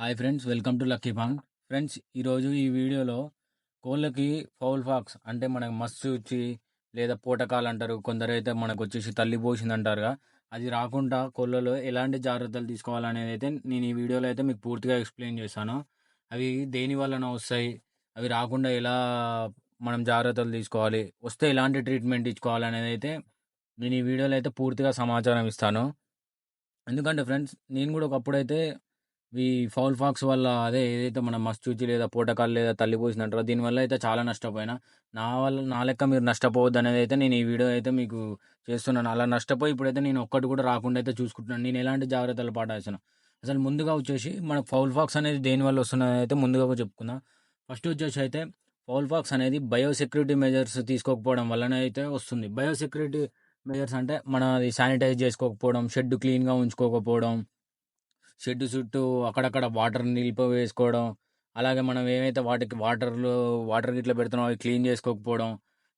Hi friends welcome to lucky farm friends ఈరోజు ఈ వీడియోలో కోళ్ళకి ఫౌల్ ఫాక్స్ అంటే మనకు మస్తు వచ్చి లేదా పోటకాలు అంటారు. కొందరు అయితే మనకు వచ్చేసి తల్లి పోసింది అంటారుగా అది రాకుండా కోళ్ళలో ఎలాంటి జాగ్రత్తలు తీసుకోవాలనేది అయితే నేను ఈ వీడియోలో అయితే మీకు పూర్తిగా ఎక్స్ప్లెయిన్ చేశాను. అవి దేని వలన వస్తాయి? అవి రాకుండా ఎలా మనం జాగ్రత్తలు తీసుకోవాలి? వస్తే ఎలాంటి ట్రీట్మెంట్ ఇచ్చుకోవాలనేది అయితే నేను ఈ వీడియోలో అయితే పూర్తిగా సమాచారం ఇస్తాను. ఎందుకంటే ఫ్రెండ్స్ నేను కూడా ఒకప్పుడైతే ఈ ఫౌల్ ఫాక్స్ వల్ల అదే ఏదైతే మన మస్తుచి లేదా పోటకాలు లేదా తల్లి పోసినట్టు దీనివల్ల అయితే చాలా నష్టపోయినా. నా వల్ల నా లెక్క మీరు నష్టపోవద్దు అనేది అయితే నేను ఈ వీడియో అయితే మీకు చేస్తున్నాను. అలా నష్టపోయి ఇప్పుడైతే నేను ఒక్కటి కూడా రాకుండా అయితే చూసుకుంటున్నాను. నేను ఎలాంటి జాగ్రత్తలు పాటాల్సిన అసలు ముందుగా వచ్చేసి మనకు ఫౌల్ ఫాక్స్ అనేది దేనివల్ల వస్తున్నది అయితే ముందుగా చెప్పుకుందాం. ఫస్ట్ వచ్చేసి అయితే ఫౌల్ ఫాక్స్ అనేది బయోసెక్యూరిటీ మెజర్స్ తీసుకోకపోవడం వల్లనే అయితే వస్తుంది. బయోసెక్యూరిటీ మెజర్స్ అంటే మనది శానిటైజ్ చేసుకోకపోవడం షెడ్ క్లీన్గా ఉంచుకోకపోవడం షెడ్ చుట్టూ అక్కడక్కడ వాటర్ నిలిపి వేసుకోవడం అలాగే మనం ఏమైతే వాటికి వాటర్లో వాటర్ గిట్ల పెడుతున్నాం అవి క్లీన్ చేసుకోకపోవడం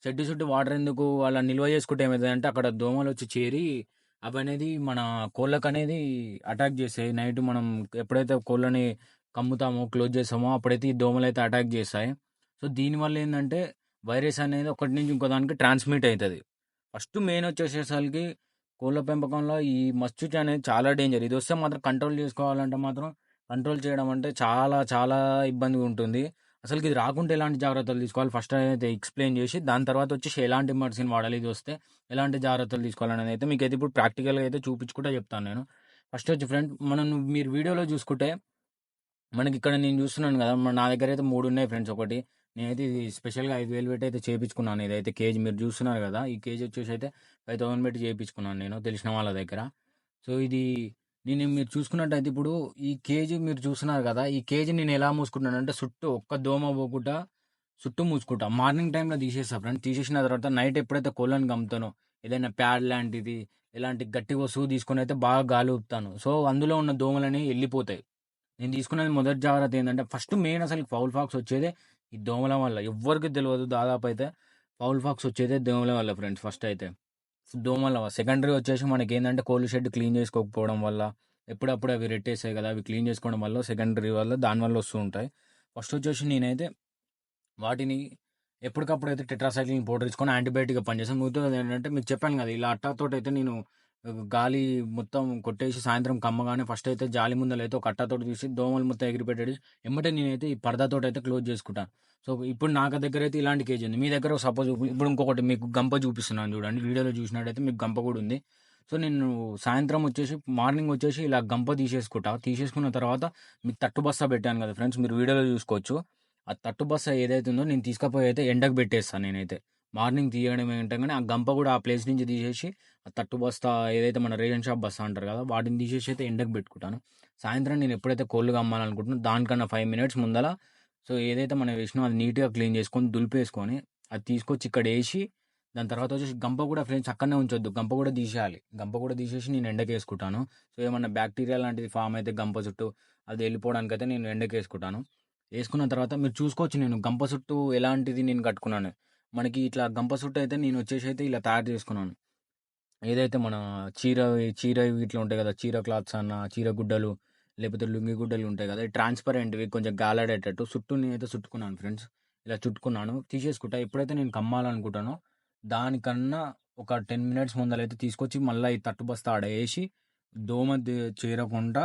షెడ్ చుట్టూ వాటర్ ఎందుకు అలా నిల్వ చేసుకుంటే ఏమవుతుందంటే అక్కడ దోమలు వచ్చి చేరి అవి అనేది మన కోళ్ళకు అనేది అటాక్ చేస్తాయి. నైట్ మనం ఎప్పుడైతే కోళ్ళని కమ్ముతామో క్లోజ్ చేస్తామో అప్పుడైతే ఈ దోమలు అయితే అటాక్ చేస్తాయి. సో దీనివల్ల ఏంటంటే వైరస్ అనేది ఒకటి నుంచి ఇంకో దానికి ట్రాన్స్మిట్ అవుతుంది ఫస్ట్ మెయిన్ వచ్చేసేసరికి కోళ్ళ పెంపకంలో ఈ మస్చుచి అనేది చాలా డేంజర్. ఇది వస్తే మాత్రం కంట్రోల్ చేసుకోవాలంటే మాత్రం కంట్రోల్ చేయడం అంటే చాలా చాలా ఇబ్బందిగా ఉంటుంది. అసలు ఇది రాకుండా ఎలాంటి జాగ్రత్తలు తీసుకోవాలి? ఫస్ట్ అయితే ఎక్స్ప్లెయిన్ చేసి దాని తర్వాత వచ్చేసి ఎలాంటి మెడిసిన్ వాడాలి? ఇది వస్తే ఎలాంటి జాగ్రత్తలు తీసుకోవాలనేది అయితే మీకు అయితే ఇప్పుడు ప్రాక్టికల్గా అయితే చూపించుకుంటా చెప్తాను నేను. ఫస్ట్ వచ్చి ఫ్రెండ్ మనం మీరు వీడియోలో చూసుకుంటే మనకి ఇక్కడ నేను చూస్తున్నాను కదా నా దగ్గర అయితే మూడు ఉన్నాయి ఫ్రెండ్స్ ఒకటి. నేనైతే ఇది స్పెషల్గా ఐదు వేలు పెట్టి అయితే చేయించుకున్నాను ఇదైతే కేజీ మీరు చూస్తున్నారు కదా ఈ కేజీ వచ్చేసి అయితే ఫైవ్ థౌసండ్ పెట్టి చేయించుకున్నాను నేను తెలిసిన వాళ్ళ దగ్గర. సో ఇది నేను మీరు చూసుకున్నట్టయితే ఇప్పుడు ఈ కేజీ మీరు చూస్తున్నారు కదా ఈ కేజీ నేను ఎలా మూసుకుంటాను అంటే చుట్టూ ఒక్క దోమ పోకుండా చుట్టూ మూసుకుంటా. మార్నింగ్ టైంలో తీసేస్తా ఫ్రెండ్. తీసేసిన తర్వాత నైట్ ఎప్పుడైతే కోళ్ళని కమ్ముతానో ఏదైనా ప్యాడ్ లాంటిది ఇలాంటి గట్టి వస్తువు తీసుకొని అయితే బాగా గాలి ఊపుతాను. సో అందులో ఉన్న దోమలని వెళ్ళిపోతాయి. నేను తీసుకున్నది మొదటి జాగ్రత్త ఏంటంటే ఫస్ట్ మెయిన్ అసలు ఫౌల్ ఫాక్స్ వచ్చేదే ఈ దోమల వల్ల. ఎవరికి తెలియదు దాదాపు అయితే పౌల్ ఫాక్స్ వచ్చేదే దోమల వల్ల ఫ్రెండ్స్ ఫస్ట్ అయితే. దోమల వల్ల. సెకండరీ వచ్చేసి మనకి ఏంటంటే కోల్డ్ షెడ్ క్లీన్ చేసుకోకపోవడం వల్ల ఎప్పుడప్పుడు అవి రెట్టేసాయి కదా అవి క్లీన్ చేసుకోవడం వల్ల సెకండరీ వల్ల దానివల్ల వస్తూ ఉంటాయి. ఫస్ట్ వచ్చేసి నేనైతే వాటిని ఎప్పటికప్పుడు అయితే టెట్రాసైక్లిన్ పౌడర్ ఇచ్చుకొని యాంటీబయాటిక్గా పనిచేస్తాను. మిగతా ఏంటంటే మీకు చెప్పాను కదా ఇలా అట్టాతో అయితే నేను గాలి మొత్తం కొట్టేసి సాయంత్రం కమ్మగానే ఫస్ట్ అయితే జాలి ముందలు అయితే ఒక అట్టతోటి తీసి దోమలు మొత్తం ఎగిరిపెట్టాడు ఎమ్మటే నేనైతే ఈ పరదాతో అయితే క్లోజ్ చేసుకుంటాను సో ఇప్పుడు నాకు దగ్గర అయితే ఇలాంటి కేజీ ఉంది. మీ దగ్గర సపోజ్ ఇప్పుడు ఇంకొకటి మీకు గంప చూపిస్తున్నాను చూడండి. వీడియోలో చూసినట్టయితే మీకు గంప కూడా ఉంది. సో నేను సాయంత్రం వచ్చేసి మార్నింగ్ వచ్చేసి ఇలా గంప తీసేసుకుంటా. తీసేసుకున్న తర్వాత మీకు తట్టు బస్తా పెట్టాను కదా ఫ్రెండ్స్ మీరు వీడియోలో చూసుకోవచ్చు. ఆ తట్టు బస్తా ఏదైతే ఉందో నేను తీసుకపోయి అయితే ఎండకు పెట్టేస్తాను నేనైతే. మార్నింగ్ తీయడం ఏంటంటే ఆ గంప కూడా ఆ ప్లేస్ నుంచి తీసేసి ఆ తట్టు బస్తా ఏదైతే మన రేషన్ షాప్ బస్తా అంటారు కదా వాటిని తీసేసి అయితే ఎండకు పెట్టుకుంటాను. సాయంత్రం నేను ఎప్పుడైతే కోళ్ళు కమ్మాలనుకుంటున్నాను దానికన్నా ఫైవ్ మినిట్స్ ముందర సో ఏదైతే మనం వేసినా అది నీట్గా క్లీన్ చేసుకొని దులిపేసుకొని అది తీసుకొచ్చి ఇక్కడ వేసి దాని తర్వాత వచ్చేసి గంప కూడా ఫ్రెండ్స్ అక్కడనే ఉంచొద్దు. గంప కూడా తీసేయాలి. గంప కూడా తీసేసి నేను ఎండకేసుకుంటాను సో ఏమన్నా బ్యాక్టీరియా లాంటిది ఫామ్ అయితే గంప చుట్టూ అది వెళ్ళిపోవడానికి అయితే నేను ఎండకేసుకుంటాను వేసుకున్న తర్వాత మీరు చూసుకోవచ్చు నేను గంప చుట్టూ ఎలాంటిది నేను కట్టుకున్నాను. మనకి ఇట్లా గంప సుట్టు అయితే నేను వచ్చేసి అయితే ఇలా తయారు చేసుకున్నాను. ఏదైతే మన చీర చీర ఇట్లా ఉంటాయి కదా చీర క్లాత్స్ అన్న చీర గుడ్డలు లేకపోతే లుంగి గుడ్డలు ఉంటాయి కదా ట్రాన్స్పరెంట్వి కొంచెం గాలాడేటట్టు చుట్టూ నేనైతే చుట్టుకున్నాను ఫ్రెండ్స్ ఇలా చుట్టుకున్నాను తీసేసుకుంటా. ఎప్పుడైతే నేను కమ్మాలనుకుంటానో దానికన్నా ఒక టెన్ మినిట్స్ ముందరైతే తీసుకొచ్చి మళ్ళీ ఈ తట్టు బస్తా ఆడ వేసి దోమ చేరకుండా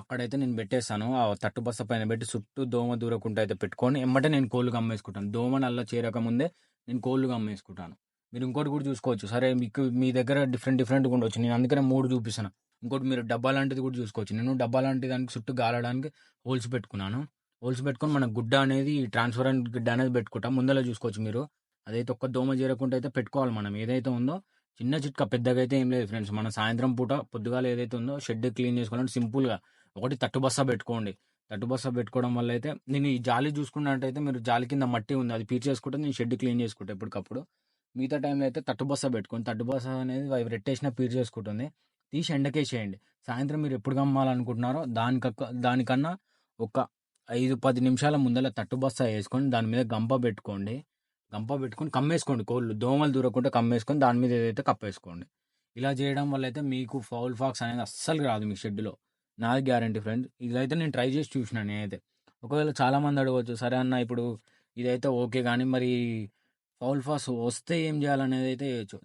అక్కడైతే నేను పెట్టేస్తాను ఆ తట్టు బస్త పైన పెట్టి చుట్టూ దోమ దూరకుండా అయితే పెట్టుకొని ఎమ్మటే నేను కోళ్ళు అమ్మేసుకుంటాను దోమ నల్ల చేరక ముందే నేను కోళ్ళు అమ్మేసుకుంటాను మీరు ఇంకోటి కూడా చూసుకోవచ్చు. సరే మీకు మీ దగ్గర డిఫరెంట్ డిఫరెంట్గా ఉండొచ్చు. నేను అందుకనే మూడు చూపిస్తాను ఇంకోటి మీరు డబ్బా లాంటిది కూడా చూసుకోవచ్చు. నేను డబ్బా లాంటి దానికి చుట్టూ గాలడానికి హోల్స్ పెట్టుకున్నాను. హోల్స్ పెట్టుకొని మన గుడ్డ అనేది ట్రాన్స్పరెంట్ గుడ్డ అనేది పెట్టుకుంటాం. ముందర చూసుకోవచ్చు మీరు. అదైతే ఒక్క దోమ చేరకుండా అయితే పెట్టుకోవాలి మనం. ఏదైతే ఉందో చిన్న చిట్కా పెద్దగా అయితే ఏం లేదు ఫ్రెండ్స్. మన సాయంత్రం పూట పొద్దుగాల ఏదైతే ఉందో షెడ్ క్లీన్ చేసుకోవాలంటే సింపుల్గా ఒకటి తట్టు బస్తా పెట్టుకోండి. తట్టు బస్తా పెట్టుకోవడం వల్ల అయితే నేను ఈ జాలి చూసుకున్నట్టయితే మీరు జాలి కింద మట్టి ఉంది. అది పీర్చేసుకుంటే నేను షెడ్ క్లీన్ చేసుకుంటా ఎప్పటికప్పుడు. మిగతా టైంలో అయితే తట్టు బస్తా పెట్టుకోండి. తట్టు బస్తా అనేది అవి రెట్టేసిన పీర్చేసుకుంటుంది తీసి ఎండకేసేయండి సాయంత్రం మీరు ఎప్పుడు కమ్మాలనుకుంటున్నారో దానికక్క దానికన్నా ఒక ఐదు పది నిమిషాల ముందర తట్టు బస్తా వేసుకొని దాని మీద గంప పెట్టుకోండి. గంప పెట్టుకొని కమ్మేసుకోండి కోళ్ళు. దోమలు దూరకుండా కమ్మేసుకొని దాని మీద ఏదైతే కప్పేసుకోండి. ఇలా చేయడం వల్ల అయితే మీకు ఫౌల్ ఫాక్స్ అనేది అస్సలు రాదు మీ షెడ్లో నాది గ్యారంటీ ఫ్రెండ్. ఇదైతే నేను ట్రై చేసి చూసిన నేనైతే. ఒకవేళ చాలామంది అడగవచ్చు సరే అన్న ఇప్పుడు ఇదైతే ఓకే కానీ మరి ఫౌల్ ఫాస్ వస్తే ఏం చేయాలనేది అయితే చేయొచ్చు.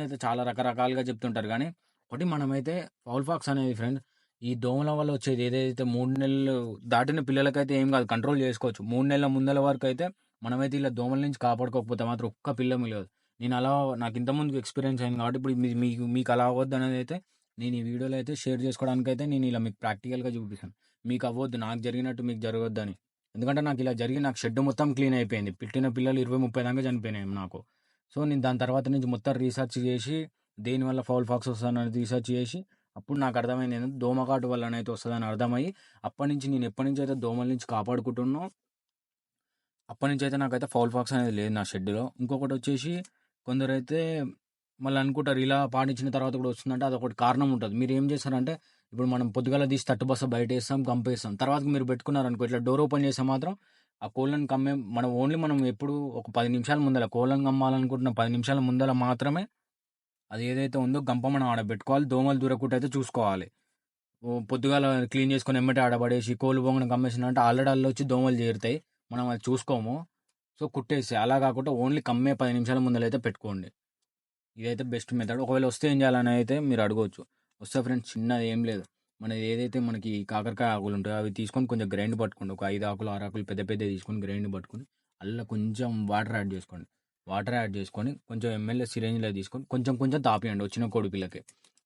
అయితే చాలా రకరకాలుగా చెప్తుంటారు కానీ ఒకటి మనమైతే ఫౌల్ ఫాక్స్ అనేది ఫ్రెండ్ ఈ దోమల వల్ల వచ్చేది ఏదైతే మూడు నెలలు దాటిన పిల్లలకైతే ఏం కాదు కంట్రోల్ చేసుకోవచ్చు. మూడు నెలల ముందల వరకు అయితే మనమైతే ఇలా దోమల నుంచి కాపాడుకోకపోతే మాత్రం ఒక్క పిల్ల మిగలదు. నేను అలా నాకు ఇంతకుముందు ఎక్స్పీరియన్స్ అయింది కాబట్టి ఇప్పుడు మీ- మీకు మీకు అలా అవ్వద్దు అనేది అయితే నేను ఈ వీడియోలో అయితే షేర్ చేసుకోవడానికి అయితే నేను ఇలా మీకు ప్రాక్టికల్గా చూపిస్తాను. మీకు అవ్వద్దు నాకు జరిగినట్టు మీకు జరగొద్దని. అని ఎందుకంటే నాకు ఇలా జరిగి నాకు షెడ్ మొత్తం క్లీన్ అయిపోయింది. పెట్టిన పిల్లలు ఇరవై ముప్పై దాకా చనిపోయినాయి నాకు. సో నేను దాని తర్వాత నుంచి మొత్తం రీసెర్చ్ చేసి దేనివల్ల ఫౌల్ ఫాక్స్ వస్తుందని రీసెర్చ్ చేసి అప్పుడు నాకు అర్థమైంది ఏంటంటే దోమకాటు వల్లనైతే వస్తుందని అర్థమయ్యి అప్పటి నుంచి నేను ఎప్పటి నుంచి అయితే దోమల నుంచి కాపాడుకుంటున్నో అప్పటి నుంచి అయితే నాకైతే ఫౌల్ ఫాక్స్ అనేది లేదు నా షెడ్లో. ఇంకొకటి వచ్చేసి కొందరైతే మళ్ళీ అనుకుంటారు ఇలా పాటించిన తర్వాత కూడా వస్తుందంటే అది ఒకటి కారణం ఉంటుంది. మీరు ఏం చేస్తారంటే ఇప్పుడు మనం పొద్దుగాల తీసి తట్టు బస్స బయట వేస్తాం కంపేస్తాం తర్వాత మీరు పెట్టుకున్నారనుకో ఇట్లా డోర్ ఓపెన్ చేస్తే మాత్రం ఆ కోళ్ళను కమ్మే మనం ఓన్లీ మనం ఎప్పుడు ఒక పది నిమిషాల ముందర కోళ్ళను కమ్మాలనుకుంటున్న పది నిమిషాల ముందర మాత్రమే అది ఏదైతే ఉందో గంప మనం ఆడ పెట్టుకోవాలి. దోమలు దూరకుండా అయితే చూసుకోవాలి. పొద్దుగాల క్లీన్ చేసుకొని ఎమ్మటే ఆడబడేసి కోళ్ళు బొంగన కమ్మేసిన అంటే ఆల్రెడీ అల్లు వచ్చి దోమలు చేరుతాయి. మనం అది చూసుకోము. సో కుట్టేసి అలా కాకుండా ఓన్లీ కమ్మే పది నిమిషాల ముందర అయితే పెట్టుకోండి. ఇదైతే బెస్ట్ మెథడ్ ఒకవేళ వస్తే ఏం చేయాలని అయితే మీరు అడగవచ్చు వస్తే ఫ్రెండ్స్ చిన్నది ఏం లేదు. మనది ఏదైతే మనకి కాకరకాయ ఆకులు ఉంటాయో అవి తీసుకొని కొంచెం గ్రైండ్ పట్టుకోండి. ఒక ఐదు ఆకులు ఆరు ఆకులు పెద్ద పెద్ద తీసుకొని గ్రైండ్ పట్టుకొని అలా కొంచెం వాటర్ యాడ్ చేసుకోండి. వాటర్ యాడ్ చేసుకొని కొంచెం ఎమ్మెల్యే సిరేంజ్లో తీసుకొని కొంచెం కొంచెం తాపియండి వచ్చిన కోడి పిల్లకి.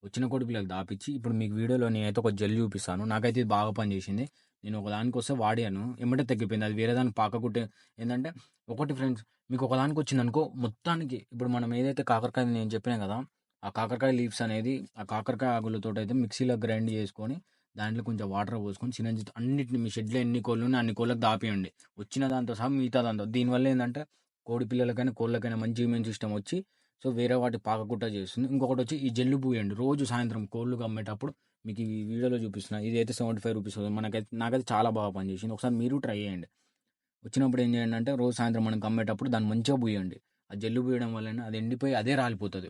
వచ్చిన కోడి పిల్లకి ఇప్పుడు మీకు వీడియోలో నేనైతే ఒక జెల్ చూపిస్తాను. నాకైతే ఇది బాగా పనిచేసింది. నేను ఒకదానికొస్తే వస్తే వాడాను. ఎమ్మటే తగ్గిపోయింది. అది వేరే దాన్ని పాకకుట్టే ఏంటంటే ఒకటి ఫ్రెండ్స్ మీకు ఒకదానికి వచ్చింది అనుకో మొత్తానికి ఇప్పుడు మనం ఏదైతే కాకరకాయ నేను చెప్పినా కదా ఆ కాకరకాయ లీవ్స్ అనేది ఆ కాకరకాయ ఆకులతో అయితే మిక్సీలో గ్రైండ్ చేసుకొని దాంట్లో కొంచెం వాటర్ పోసుకొని చిన్న అన్నిటిని మీ షెడ్లో ఎన్ని కోళ్ళు ఉన్నాయి అన్ని కోళ్ళకి దాపేయండి. వచ్చిన దాంతో సహా మిగతా దాంతో. దీనివల్ల ఏంటంటే కోడి పిల్లలకైనా కోళ్ళకైనా మంచి ఇమ్యూన్ సిస్టమ్ వచ్చి సో వేరే వాటి పాకకుట్ట చేస్తుంది. ఇంకొకటి వచ్చి ఈ జెల్లు పూయండి. రోజు సాయంత్రం కోళ్ళు కమ్మేటప్పుడు మీకు ఈ వీడియోలో చూపిస్తున్నా. ఇది అయితే సెవెంటీ ఫైవ్ రూపీస్ అవుతుంది మనకైతే నాకైతే చాలా బాగా పనిచేసింది. ఒకసారి మీరు ట్రై చేయండి. వచ్చినప్పుడు ఏం చేయండి అంటే రోజు సాయంత్రం మనం కమ్మేటప్పుడు దాన్ని మంచిగా పూయండి. ఆ జల్లు పూయడం వలన అది ఎండిపోయి అదే రాలిపోతుంది.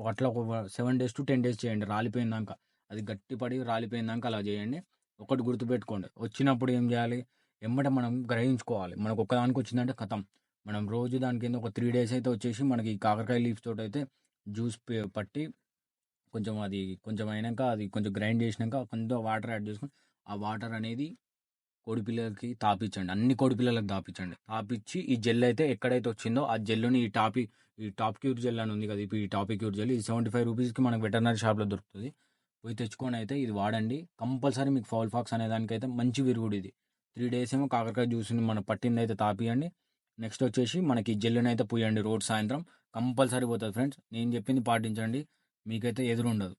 ఒక అట్లా ఒక seven days to ten days చేయండి. రాలిపోయిందాక అది గట్టిపడి రాలిపోయిందాక అలా చేయండి. ఒకటి గుర్తుపెట్టుకోండి. వచ్చినప్పుడు ఏం చేయాలి? ఎమ్మట మనం గ్రహించుకోవాలి. మనకు ఒక్కదానికి వచ్చిందంటే కథం మనం రోజు దాని కింద ఒక త్రీ డేస్ అయితే వచ్చేసి మనకి కాకరకాయ లీవ్స్ తోటి అయితే జ్యూస్ పట్టి కొంచెం అది కొంచెం అయినాక అది కొంచెం గ్రైండ్ చేసినాక కొంచెం వాటర్ యాడ్ చేసుకొని ఆ వాటర్ అనేది కోడి పిల్లలకి తాపించండి అన్ని కోడి పిల్లలకు తాపించండి తాపించి ఈ జెల్ అయితే ఎక్కడైతే వచ్చిందో ఆ జెల్లుని ఈ టాపి ఈ టాప్ క్యూర్ జెల్ అని ఉంది కదా ఈ టాపి క్యూర్ జెల్ ఇది సెవెంటీ ఫైవ్ రూపీస్కి మనకు వెటర్నరీ షాప్లో దొరుకుతుంది. పోయి తెచ్చుకొని అయితే ఇది వాడండి. కంపల్సరీ మీకు ఫౌల్ ఫాక్స్ అనే దానికైతే మంచి విరుగుడు ఇది. త్రీ డేస్ ఏమో కాకరకాయ జ్యూస్ని మన పట్టింది అయితే తాపియండి. నెక్స్ట్ వచ్చేసి మనకి జెల్లుని అయితే పూయండి రోజు సాయంత్రం. కంపల్సరీ పోతుంది ఫ్రెండ్స్. నేను చెప్పింది పాటించండి. మీకైతే ఎదురుండదు.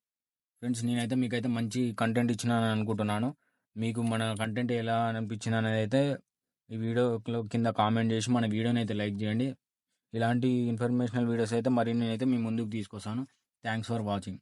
ఫ్రెండ్స్ నేనైతే మీకైతే మంచి కంటెంట్ ఇచ్చినాను అనుకుంటున్నాను. మీకు మన కంటెంట్ ఎలా అనిపించింది అనేది అయితే ఈ వీడియోలో కింద కామెంట్ చేసి మన వీడియోని అయితే లైక్ చేయండి. ఇలాంటి ఇన్ఫర్మేషనల్ వీడియోస్ అయితే మరిన్ని అయితే మీ ముందుకు తీసుకొస్తాను. Thanks for watching